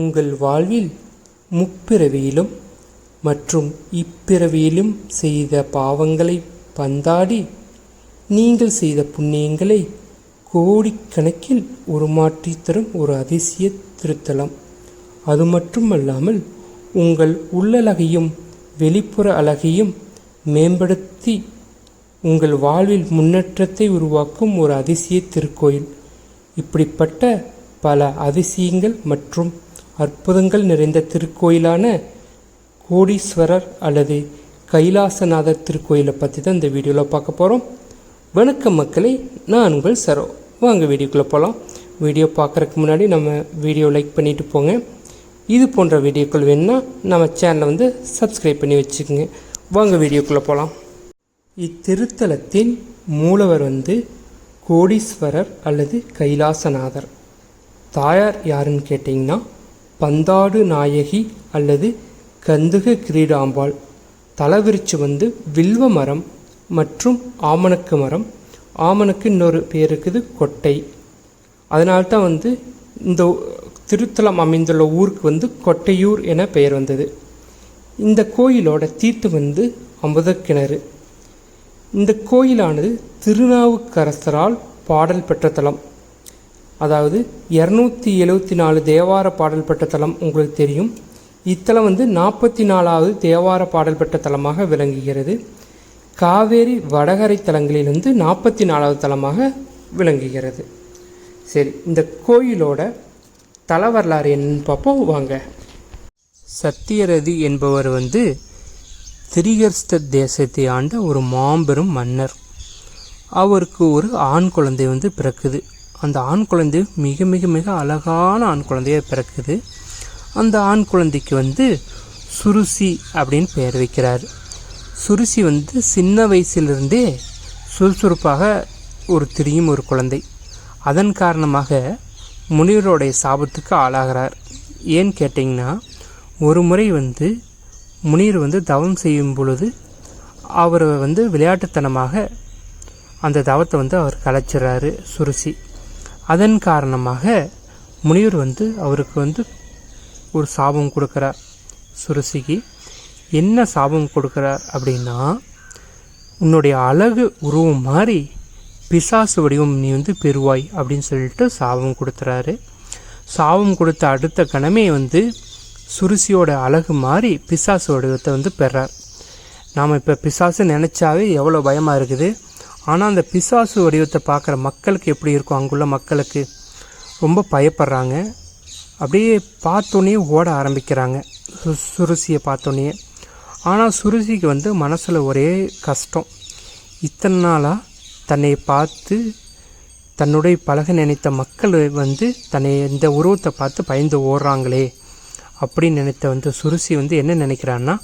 உங்கள் வாழ்வில் முப்பிறவியிலும் மற்றும் இப்பிறவியிலும் செய்த பாவங்களை பந்தாடி நீங்கள் செய்த புண்ணியங்களை கோடிக்கணக்கில் உருமாற்றி தரும் ஒரு அதிசய திருத்தலம். அது மட்டுமல்லாமல் உங்கள் உள்ளழகையும் வெளிப்புற அழகையும் மேம்படுத்தி உங்கள் வாழ்வில் முன்னேற்றத்தை உருவாக்கும் ஒரு அதிசய திருக்கோயில். இப்படிப்பட்ட பல அதிசயங்கள் மற்றும் அற்புதங்கள் நிறைந்த திருக்கோயிலான கோடீஸ்வரர் அல்லது கைலாசநாதர் திருக்கோயிலை பற்றி தான் இந்த வீடியோவில் பார்க்க போகிறோம் வணக்கம் மக்களே நான் உங்கள் சரோ. வாங்க வீடியோக்குள்ளே போகலாம் வீடியோ பார்க்குறதுக்கு முன்னாடி நம்ம வீடியோ லைக் பண்ணிட்டு போங்க. இது போன்ற வீடியோக்கள் வேணும்னா நம்ம சேனலை வந்து சப்ஸ்கிரைப் பண்ணி வச்சுக்கோங்க. வாங்க வீடியோக்குள்ளே போகலாம் இத்திருத்தலத்தின் மூலவர் வந்து கோடீஸ்வரர் அல்லது கைலாசநாதர். தாயார் யாருன்னு கேட்டிங்கன்னா பந்தாடு நாயகி அல்லது கந்துக கிரீடாம்பாள். தலவிருச்சு வந்து வில்வ மரம் மற்றும் ஆமணக்கு மரம். ஆமணக்கு இன்னொரு பேர் இருக்குது கொட்டை. அதனால்தான் வந்து இந்த திருத்தலம் அமைந்துள்ள ஊருக்கு வந்து கொட்டையூர் என பெயர் வந்தது. இந்த கோயிலோட தீர்த்து வந்து அமுத கிணறு. இந்த கோயிலானது திருநாவுக்கரசரால் பாடல் பெற்ற தலம். அதாவது இரநூத்தி எழுவத்தி நாலு தேவார பாடல் பெற்ற தலம் உங்களுக்கு தெரியும். இத்தலம் வந்து நாற்பத்தி நாலாவது தேவார பாடல் பெற்ற தலமாக விளங்குகிறது. காவேரி வடகரை தலங்களிலிருந்து நாற்பத்தி நாலாவது தலமாக விளங்குகிறது. சரி இந்த கோயிலோட தல வரலாறு என்னன்னு பார்ப்போம். வாங்க. சத்தியரதி என்பவர் வந்து திரிகர்ஸ்த தேசத்தை ஆண்ட ஒரு மாபெரும் மன்னர். அவருக்கு ஒரு ஆண் குழந்தை வந்து பிறக்குது. அந்த ஆண் குழந்தை மிக மிக மிக அழகான ஆண் குழந்தையாக பிறக்குது. அந்த ஆண் குழந்தைக்கு வந்து சுருசி அப்படின்னு பெயர் வைக்கிறார். சுருசி வந்து சின்ன வயசிலிருந்தே சுறுசுறுப்பாக ஒரு திரியும் ஒரு குழந்தை. அதன் காரணமாக முனிவருடைய சாபத்துக்கு ஆளாகிறார். ஏன்னு கேட்டிங்கன்னா ஒரு முறை வந்து முனிவர் வந்து தவம் செய்யும் பொழுது அவரை வந்து விளையாட்டுத்தனமாக அந்த தவத்தை வந்து அவர் கலைச்சிட்றாரு சுருசி. அதன் காரணமாக முனிவர் வந்து அவருக்கு வந்து ஒரு சாபம் கொடுக்குறார். சுருசிக்கு என்ன சாபம் கொடுக்குறார் அப்படின்னா உன்னுடைய அழகு உருவம் மாதிரி பிசாசு வடிவம் நீ வந்து பெறுவாய் அப்படின்னு சொல்லிட்டு சாபம் கொடுத்துறாரு சாபம் கொடுத்த அடுத்த கணமே வந்து சுருசியோட அழகு மாறி பிசாசு வடிவத்தை வந்து பெறார். நாம் இப்போ பிசாசு நினச்சாவே எவ்வளோ பயமாக இருக்குது? ஆனால் அந்த பிசாசு வடிவத்தை பார்க்குற மக்களுக்கு எப்படி இருக்கும் அங்குள்ள மக்களுக்கு ரொம்ப பயப்படுறாங்க. அப்படியே பார்த்தோன்னே ஓட ஆரம்பிக்கிறாங்க. சு சுருசியை பார்த்தோன்னே. ஆனால் சுருசிக்கு வந்து மனசில் ஒரே கஷ்டம். இத்தனை நாளாக தன்னை பார்த்து தன்னுடைய பழக நினைத்த மக்கள் வந்து தன்னை இந்த உருவத்தை பார்த்து பயந்து ஓடுறாங்களே அப்படின்னு நினைத்த வந்து சுருசி வந்து என்ன நினைக்கிறான்னா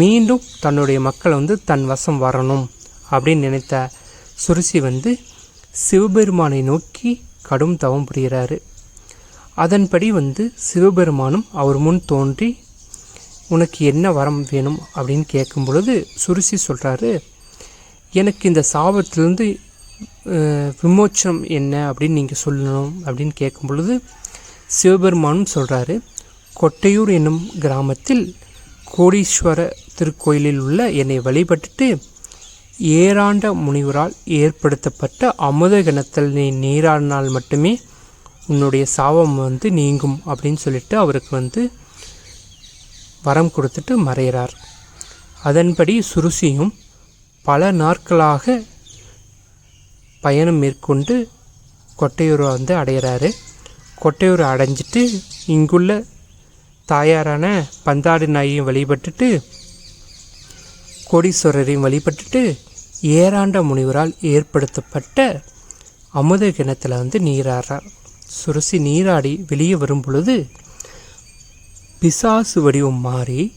மீண்டும் தன்னுடைய மக்களை வந்து தன் வசம் வரணும். அப்படின்னு நினைத்த சுருசி வந்து சிவபெருமானை நோக்கி கடும் தவம் புரிகிறாரு. அதன்படி வந்து சிவபெருமானும் அவர் முன் தோன்றி உனக்கு என்ன வரம் வேணும்? அப்படின்னு கேட்கும் பொழுது சுருசி சொல்கிறாரு எனக்கு இந்த சாபத்திலேருந்து விமோச்சனம் என்ன அப்படின்னு நீங்கள் சொல்லணும். அப்படின்னு கேட்கும் பொழுது சிவபெருமானும் சொல்கிறாரு கொட்டையூர் என்னும் கிராமத்தில் கோடீஸ்வர திருக்கோயிலில் உள்ள என்னை வழிபட்டுட்டு ஏராண்ட முனிவரால் ஏற்படுத்தப்பட்ட அமுத கிணத்தில் நீ நீராடினால் மட்டுமே உன்னுடைய சாபம் வந்து நீங்கும் அப்படின்னு சொல்லிட்டு அவருக்கு வந்து வரம் கொடுத்துட்டு மறைகிறார். அதன்படி சுருசியும் பல நாட்களாக பயணம் மேற்கொண்டு கொட்டையூரை வந்து அடைகிறாரு. கொட்டையூரை அடைஞ்சிட்டு இங்குள்ள தாயாரான பந்தாடு நாயையும் வழிபட்டுட்டு கோடீஸ்வரரையும் வழிபட்டுட்டு ஏராண்ட முனிவரால் ஏற்படுத்தப்பட்ட அமுத கிணத்துல வந்து நீராடுறார் சுரசி நீராடி வெளியே வரும் பொழுது பிசாசு வடிவம் மாறி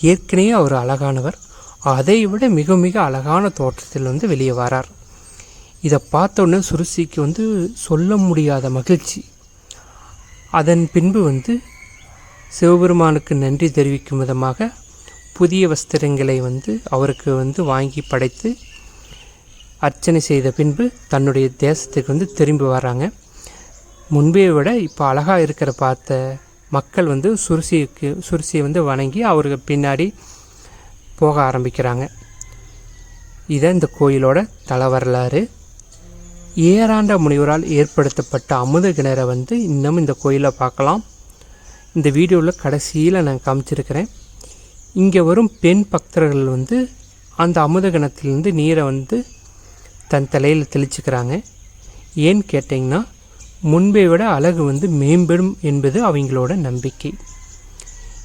ஏற்கனவே அவர் அழகானவர். அதை விட மிக மிக அழகான தோற்றத்தில் வந்து வெளியே வரார். இதை பார்த்தோன்னே சுருசிக்கு வந்து சொல்ல முடியாத மகிழ்ச்சி. அதன் பின்பு வந்து சிவபெருமானுக்கு நன்றி தெரிவிக்கும் விதமாக புதிய வஸ்திரங்களை வந்து அவருக்கு வந்து வாங்கி படைத்து அர்ச்சனை செய்த பின்பு தன்னுடைய தேசத்துக்கு வந்து திரும்பி வராங்க. முன்பே விட இப்போ அழகாக இருக்கிற பார்த்த மக்கள் வந்து சுருசிக்கு சுருசியை வந்து வணங்கி அவருக்கு பின்னாடி போக ஆரம்பிக்கிறாங்க. இதான் இந்த கோயிலோட தல வரலாறு. ஏராண்ட முனிவரால் ஏற்படுத்தப்பட்ட அமுத கிணறை வந்து இன்னும் இந்த கோயிலில் பார்க்கலாம். இந்த வீடியோவில் கடைசியில் நான் காமிச்சிருக்கிறேன். இங்கே வரும் பெண் பக்தர்கள் வந்து அந்த அமுத கிணத்துலேருந்து நீரை வந்து தன் தலையில் தெளிச்சுக்கிறாங்க. ஏன்னு கேட்டிங்கன்னா முன்பை விட அழகு வந்து மேம்படும் என்பது அவங்களோட நம்பிக்கை.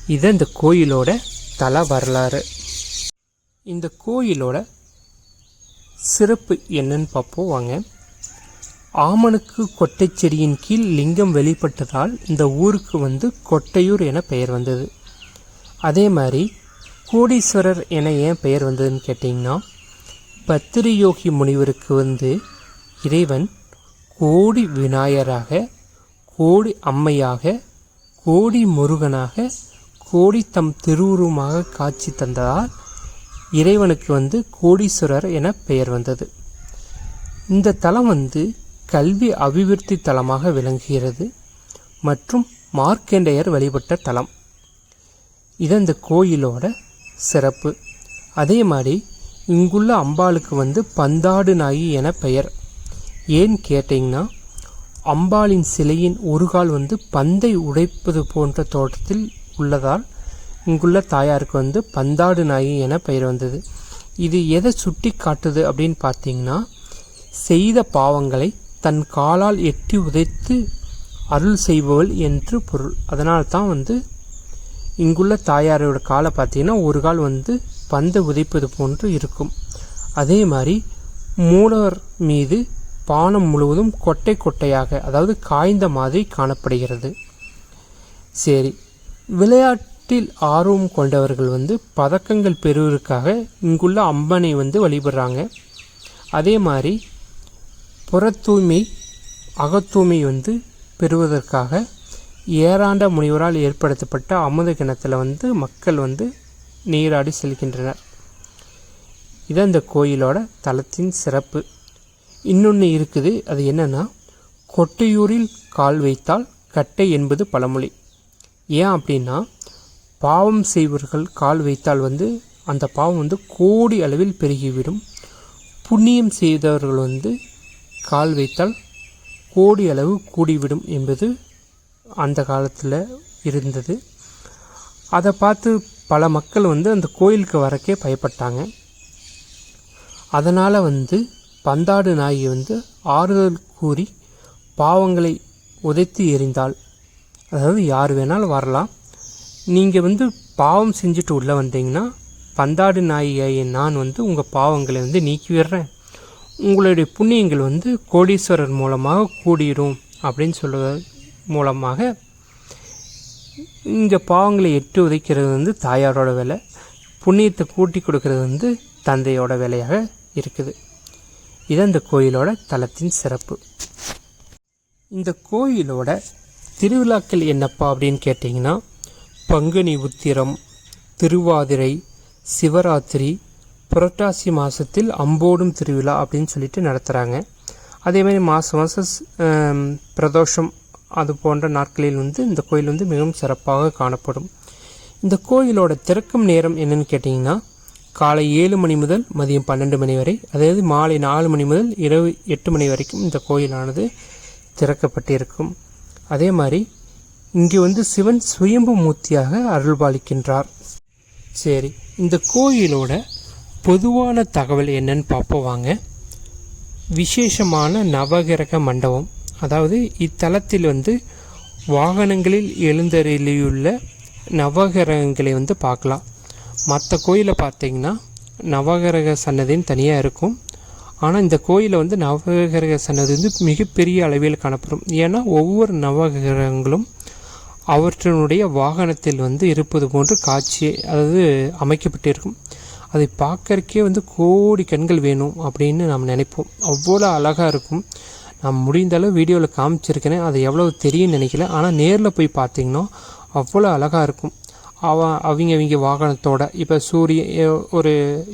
இது இந்த கோயிலோட தல வரலாறு. இந்த கோயிலோட சிறப்பு என்னன்னு பார்ப்போம் வாங்க. ஆமனுக்கு கொட்டை செடியின் கீழ் லிங்கம் வெளிப்பட்டதால் இந்த ஊருக்கு வந்து கொட்டையூர் என பெயர் வந்தது. அதே மாதிரி கோடீஸ்வரர் என ஏன் பெயர் வந்ததுன்னு கேட்டிங்கன்னா பத்திரியோகி முனிவருக்கு வந்து இறைவன் கோடி விநாயகராக கோடி அம்மையாக கோடி முருகனாக கோடி தம் திருவுருவமாக காட்சி தந்ததால் இறைவனுக்கு வந்து கோடீஸ்வரர் என பெயர் வந்தது. இந்த தலம் வந்து கல்வி அபிவிருத்தி தலமாக விளங்குகிறது மற்றும் மார்க்கண்டேயர் வழிபட்ட தலம். இது இந்த கோயிலோட சிறப்பு. அதே மாதிரி இங்குள்ள அம்பாளுக்கு வந்து பந்தாடு நாயி என பெயர். ஏன் கேட்டிங்கன்னா அம்பாளின் சிலையின் ஒரு கால் வந்து பந்தை உடைப்பது போன்ற தோற்றத்தில் உள்ளதால் இங்குள்ள தாயாருக்கு வந்து பந்தாடு நாயி என பெயர் வந்தது. இது எதை சுட்டி காட்டுது அப்படின்னு பார்த்தீங்கன்னா செய்த பாவங்களை தன் காலால் எட்டி உதைத்து அருள் செய்பவள் என்று பொருள். அதனால் தான் வந்து இங்குள்ள தாயாரோட காலை பார்த்தீங்கன்னா ஒரு கால் வந்து பந்தை உதைப்பது போன்று இருக்கும். அதே மாதிரி மூலவர் மீது பானம் முழுவதும் கொட்டை கொட்டையாக அதாவது காய்ந்த மாதிரி காணப்படுகிறது. சரி விளையாட்டில் ஆர்வம் கொண்டவர்கள் வந்து பதக்கங்கள் பெறுவதற்காக இங்குள்ள அம்பனை வந்து வழிபடுறாங்க. அதே மாதிரி புறத்தூய்மை அகத்தூய்மை வந்து பெறுவதற்காக ஏராண்ட முனிவரால் ஏற்படுத்தப்பட்ட அமுத கிணத்துல வந்து மக்கள் வந்து நீராடி செல்கின்றனர் இதான் இந்த கோயிலோட தலத்தின் சிறப்பு. இன்னொன்று இருக்குது அது என்னென்னா கொட்டையூரில் கால் வைத்தால் கட்டை என்பது பழமொழி. ஏன் அப்படின்னா பாவம் செய்வர்கள் கால் வைத்தால் வந்து அந்த பாவம் வந்து கோடி அளவில் பெருகிவிடும். புண்ணியம் செய்தவர்கள் வந்து கால் வைத்தால் கோடி அளவு கூடிவிடும் என்பது அந்த காலத்தில் இருந்தது. அதை பார்த்து பல மக்கள் வந்து அந்த கோயிலுக்கு வரக்கே பயப்பட்டாங்க. அதனால் வந்து பந்தாடு நாயகி வந்து ஆறுதல் கூறி பாவங்களை உதைத்து எறிந்தாள். அதாவது யார் வேணாலும் வரலாம். நீங்கள் வந்து பாவம் செஞ்சுட்டு உள்ளே வந்தீங்கன்னா பந்தாடு நாயகியை நான் வந்து உங்கள் பாவங்களை வந்து நீக்கி விடுறேன். உங்களுடைய புண்ணியங்கள் வந்து கோடீஸ்வரர் மூலமாக கூடிடும் அப்படின்னு சொல்வது மூலமாக இங்கே பாவங்களை எட்டு உதைக்கிறது வந்து தாயாரோட வேலை புண்ணியத்தை கூட்டி கொடுக்கறது வந்து தந்தையோட வேலையாக இருக்குது. இது இந்த கோயிலோட தலத்தின் சிறப்பு. இந்த கோயிலோட திருவிழாக்கள் என்னப்பா அப்படின்னு கேட்டிங்கன்னா பங்குனி உத்திரம் திருவாதிரை சிவராத்திரி புரட்டாசி மாதத்தில் அம்போடும் திருவிழா அப்படின்னு சொல்லிட்டு நடத்துகிறாங்க அதே மாதிரி மாதம் மாதம் பிரதோஷம் அது போன்ற நாட்களில் வந்து இந்த கோயில் வந்து மிகவும் சிறப்பாக காணப்படும். இந்த கோயிலோட திறக்கும் நேரம் என்னன்னு கேட்டிங்கன்னா காலை ஏழு மணி முதல் மதியம் பன்னெண்டு மணி வரை அதாவது மாலை நாலு மணி முதல் இரவு எட்டு மணி வரைக்கும் இந்த கோயிலானது திறக்கப்பட்டிருக்கும். அதே மாதிரி இங்கே வந்து சிவன் சுயம்பு மூர்த்தியாக அருள்பாலிக்கின்றார். சரி இந்த கோயிலோட பொதுவான தகவல் என்னன்னு பார்ப்போம் வாங்க. விசேஷமான நவகிரக மண்டபம். அதாவது இத்தலத்தில் வந்து வாகனங்களில் எழுந்தருளியுள்ள நவகிரகங்களை வந்து பார்க்கலாம். மற்ற கோயிலை பார்த்தீங்கன்னா நவகிரக சன்னதின்னு தனியாக இருக்கும். ஆனால் இந்த கோயிலில் வந்து நவகிரக சன்னதி வந்து மிகப்பெரிய அளவில் காணப்படும். ஏன்னா ஒவ்வொரு நவகிரகங்களும் அவற்றினுடைய வாகனத்தில் வந்து இருப்பது போன்று காட்சி அதாவது அமைக்கப்பட்டிருக்கும். அதை பார்க்கறக்கே வந்து கோடி கண்கள் வேணும் அப்படின்னு நாம் நினைப்போம். அவ்வளோ அழகாக இருக்கும். நான் முடிந்த அளவு வீடியோவில் காமிச்சிருக்கிறேன் அது எவ்வளோ தெரியும்னு நினைக்கல. ஆனால் நேரில் போய் பார்த்தீங்கன்னா அவ்வளோ அழகாக இருக்கும். அவ அவங்க அவங்க வாகனத்தோட. இப்போ சூரிய ஒரு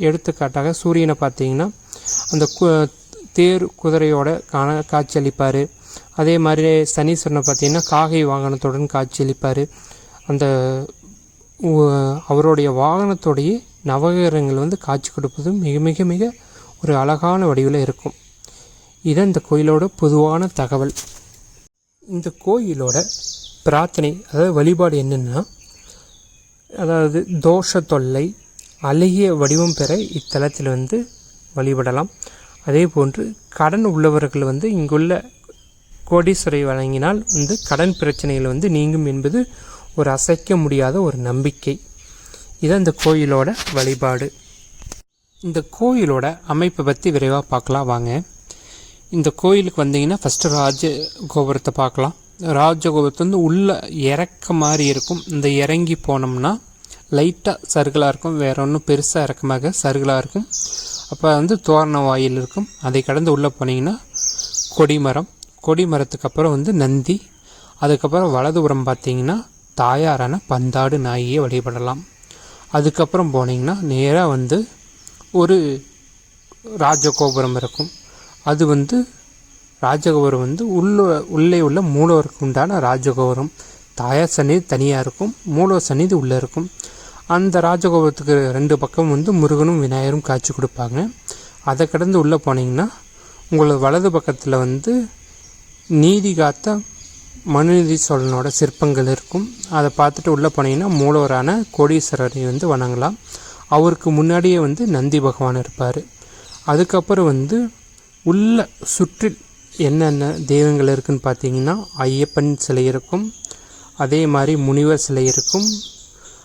எடுத்துக்காட்டாக சூரியனை பார்த்தீங்கன்னா அந்த கு தேர் குதிரையோட காண காட்சியளிப்பார். அதே மாதிரி சனீஸ்வரனை பார்த்தீங்கன்னா காகை வாகனத்துடன் காட்சியளிப்பார். அந்த அவருடைய வாகனத்துடைய நவகிரகங்கள் வந்து காட்சி கொடுப்பதும் மிக மிக மிக ஒரு அழகான வடிவில் இருக்கும். இதான் இந்த கோயிலோட பொதுவான தகவல். இந்த கோயிலோட பிரார்த்தனை அதாவது வழிபாடு என்னென்னா அதாவது தோஷ தொல்லை அழகிய வடிவம் பெற இத்தலத்தில் வந்து வழிபடலாம். அதே போன்று கடன் உள்ளவர்கள் வந்து இங்குள்ள கோடீஸ்வரை வழங்கினால் வந்து கடன் பிரச்சனைகள் வந்து நீங்கும் என்பது ஒரு அசைக்க முடியாத ஒரு நம்பிக்கை. இதான் இந்த கோயிலோட வழிபாடு. இந்த கோயிலோட அமைப்பை பற்றி விரைவாக பார்க்கலாம் வாங்க. இந்த கோயிலுக்கு வந்தீங்கன்னா ஃபஸ்ட்டு ராஜ கோபுரத்தை பார்க்கலாம். ராஜகோபுரத்தை வந்து உள்ளே இறக்க மாதிரி இருக்கும். இந்த இறங்கி போனோம்னா லைட்டாக சருகலாக இருக்கும். வேற ஒன்றும் பெருசாக இறக்கமாக சருகலாக இருக்கும். அப்போ வந்து தோரண வாயில் இருக்கும். அதை கடந்து உள்ளே போனீங்கன்னா கொடிமரம். கொடிமரத்துக்கு அப்புறம் வந்து நந்தி. அதுக்கப்புறம் வலதுபுறம் பார்த்தீங்கன்னா தாயாரான பந்தாடு நாயை வழிபடலாம். அதுக்கப்புறம் போனீங்கன்னா நேராக வந்து ஒரு ராஜகோபுரம் இருக்கும். அது வந்து ராஜகோபுரம் வந்து உள்ள உள்ளே உள்ள மூலவருக்கு உண்டான ராஜகோபுரம். தாயார் சந்நிதி தனியாக இருக்கும் மூலவர் சந்நிதி உள்ளே இருக்கும். அந்த ராஜகோபுரத்துக்கு ரெண்டு பக்கம் வந்து முருகனும் விநாயகரும் காட்சி கொடுப்பாங்க. அதை கடந்து உள்ளே போனீங்கன்னா உங்களோட வலது பக்கத்தில் வந்து நீதி காத்த மனுநீதி சோழனோட சிற்பங்கள் இருக்கும். அதை பார்த்துட்டு உள்ளே போனீங்கன்னா மூலவரான கோடீஸ்வரரை வந்து வணங்கலாம். அவருக்கு முன்னாடியே வந்து நந்தி பகவான் இருப்பார். அதுக்கப்புறம் வந்து உள்ள சுற்றில் என்னென்ன தெய்வங்கள் இருக்குன்னு பார்த்தீங்கன்னா ஐயப்பன் சிலை இருக்கும் அதே மாதிரி முனிவர் சிலை இருக்கும்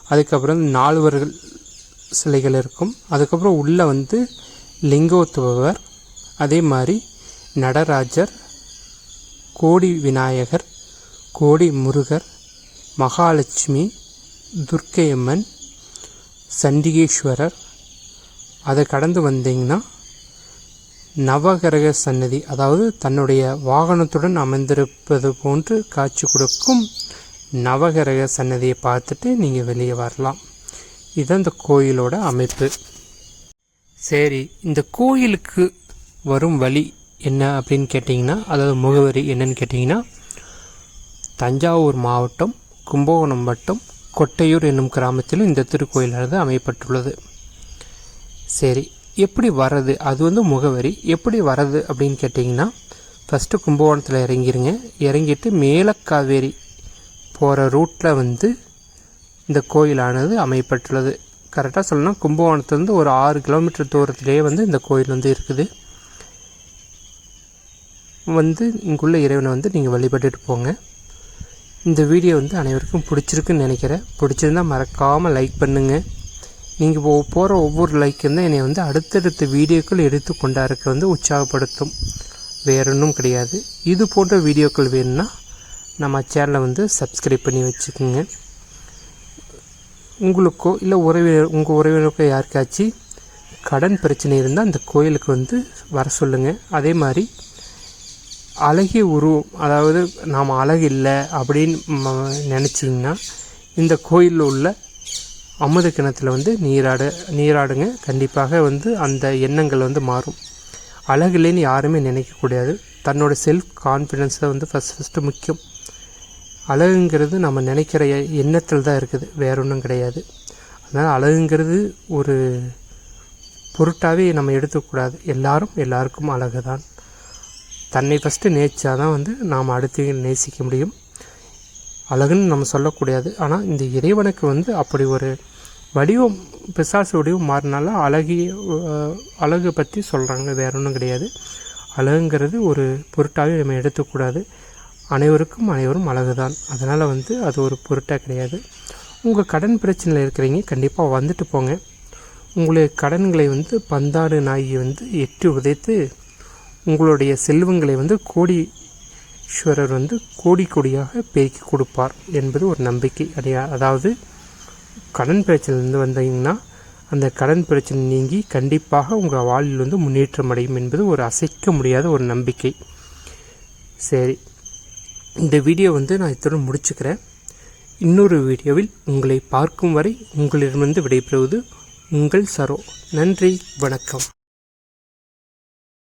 அதுக்கப்புறம் நால்வர்கள் சிலைகள் இருக்கும் அதுக்கப்புறம் உள்ளே வந்து லிங்கோத்துபவர் அதே மாதிரி நடராஜர் கோடி விநாயகர் கோடி முருகர் மகாலட்சுமி துர்க்கையம்மன் சண்டிகேஸ்வரர். அதை கடந்து வந்தீங்கன்னா நவகிரக சன்னதி அதாவது தன்னுடைய வாகனத்துடன் அமைந்திருப்பது போன்று காட்சி கொடுக்கும் நவகிரக சன்னதியை பார்த்துட்டு நீங்கள் வெளியே வரலாம். இதுதான் இந்த கோயிலோட அமைப்பு. சரி இந்த கோயிலுக்கு வரும் வழி என்ன அப்படின்னு கேட்டிங்கன்னா அதாவது முகவரி என்னன்னு கேட்டிங்கன்னா தஞ்சாவூர் மாவட்டம் கும்பகோணம் வட்டம் கொட்டையூர் என்னும் கிராமத்திலும் இந்த திருக்கோயிலானது அமைப்பட்டுள்ளது சரி எப்படி வர்றது? அது வந்து முகவரி. எப்படி வர்றது அப்படின்னு கேட்டிங்கன்னா ஃபஸ்ட்டு கும்பகோணத்தில் இறங்கிருங்க. இறங்கிட்டு மேலக்காவேரி போகிற ரூட்டில் வந்து இந்த கோயிலானது அமைப்பட்டுள்ளது கரெக்டாக சொல்லணும்னா கும்பகோணத்துலேருந்து ஒரு ஆறு கிலோமீட்டர் தூரத்திலேயே வந்து இந்த கோயில் வந்து இருக்குது. வந்து இங்குள்ள இறைவனை வந்து நீங்கள் வழிபட்டுட்டு போங்க. இந்த வீடியோ வந்து அனைவருக்கும் பிடிச்சிருக்குன்னு நினைக்கிறேன். பிடிச்சிருந்தா மறக்காமல் லைக் பண்ணுங்கள் நீங்கள் போகிற ஒவ்வொரு லைக்கும் வந்து என்னை வந்து அடுத்தடுத்த வீடியோக்கள் எடுத்து கொண்டாருக்க வந்து உற்சாகப்படுத்தும். வேற ஒன்றும் கிடையாது. இது போன்ற வீடியோக்கள் வேணும்னா நம்ம சேனலை வந்து சப்ஸ்கிரைப் பண்ணி வச்சுக்கோங்க. உங்களுக்கோ இல்லை உறவினர் உங்கள் உறவினருக்கோ யாருக்காச்சும் கடன் பிரச்சனை இருந்தால் அந்த கோயிலுக்கு வந்து வர சொல்லுங்கள் அதே மாதிரி அழகிய உருவம் அதாவது நாம் அழகு இல்லை அப்படின்னு நினச்சிங்கன்னா இந்த கோயிலில் உள்ள அமுத கிணத்துல வந்து நீராட நீராடுங்க. கண்டிப்பாக வந்து அந்த எண்ணங்கள் வந்து மாறும். அழகு இல்லைன்னு யாருமே நினைக்கக்கூடாது தன்னோட செல்ஃப் கான்ஃபிடென்ஸ் தான் வந்து ஃபஸ்ட் ஃபஸ்ட்டு முக்கியம். அழகுங்கிறது நம்ம நினைக்கிற எண்ணத்தில் தான் இருக்குது. வேற ஒன்றும் கிடையாது. அதனால் அழகுங்கிறது ஒரு பொருட்டாகவே நம்ம எடுத்துக்கூடாது எல்லாரும் எல்லாருக்கும் அழகு தான் தன்னை ஃபஸ்ட்டு நேச்சா தான் வந்து நாம் அடுத்து நேசிக்க முடியும். அழகுன்னு நம்ம சொல்லக்கூடாது. ஆனால் இந்த இறைவனுக்கு வந்து அப்படி ஒரு வடிவம் பிசாசு வடிவம் மாறினால அழகிய அழகு பற்றி சொல்கிறாங்க வேற ஒன்றும் கிடையாது. அழகுங்கிறது ஒரு பொருட்டாகவே நம்ம எடுத்துக்கூடாது. அனைவருக்கும் அனைவரும் அழகு தான் அதனால் வந்து அது ஒரு பொருட்டாக கிடையாது. உங்கள் கடன் பிரச்சனையில் இருக்கிறீங்க கண்டிப்பாக வந்துட்டு போங்க. உங்களுடைய கடன்களை வந்து பந்தாடு நாயை வந்து எட்டி உதைத்து உங்களுடைய செல்வங்களை வந்து கோடீஸ்வரர் வந்து கோடி கோடியாக பெருக்கி கொடுப்பார் என்பது ஒரு நம்பிக்கை. அடையா அதாவது கடன் பிரச்சனைலேருந்து வந்தீங்கன்னா அந்த கடன் பிரச்சனை நீங்கி கண்டிப்பாக உங்கள் வாழ்வில் வந்து முன்னேற்றம் அடையும் என்பது ஒரு அசைக்க முடியாத ஒரு நம்பிக்கை. சரி. இந்த வீடியோ வந்து நான் இத்துடன் முடிச்சுக்கிறேன். இன்னொரு வீடியோவில் உங்களை பார்க்கும் வரை உங்களிடமிருந்து விடைபெறுவது உங்கள் சரோ. நன்றி. வணக்கம்.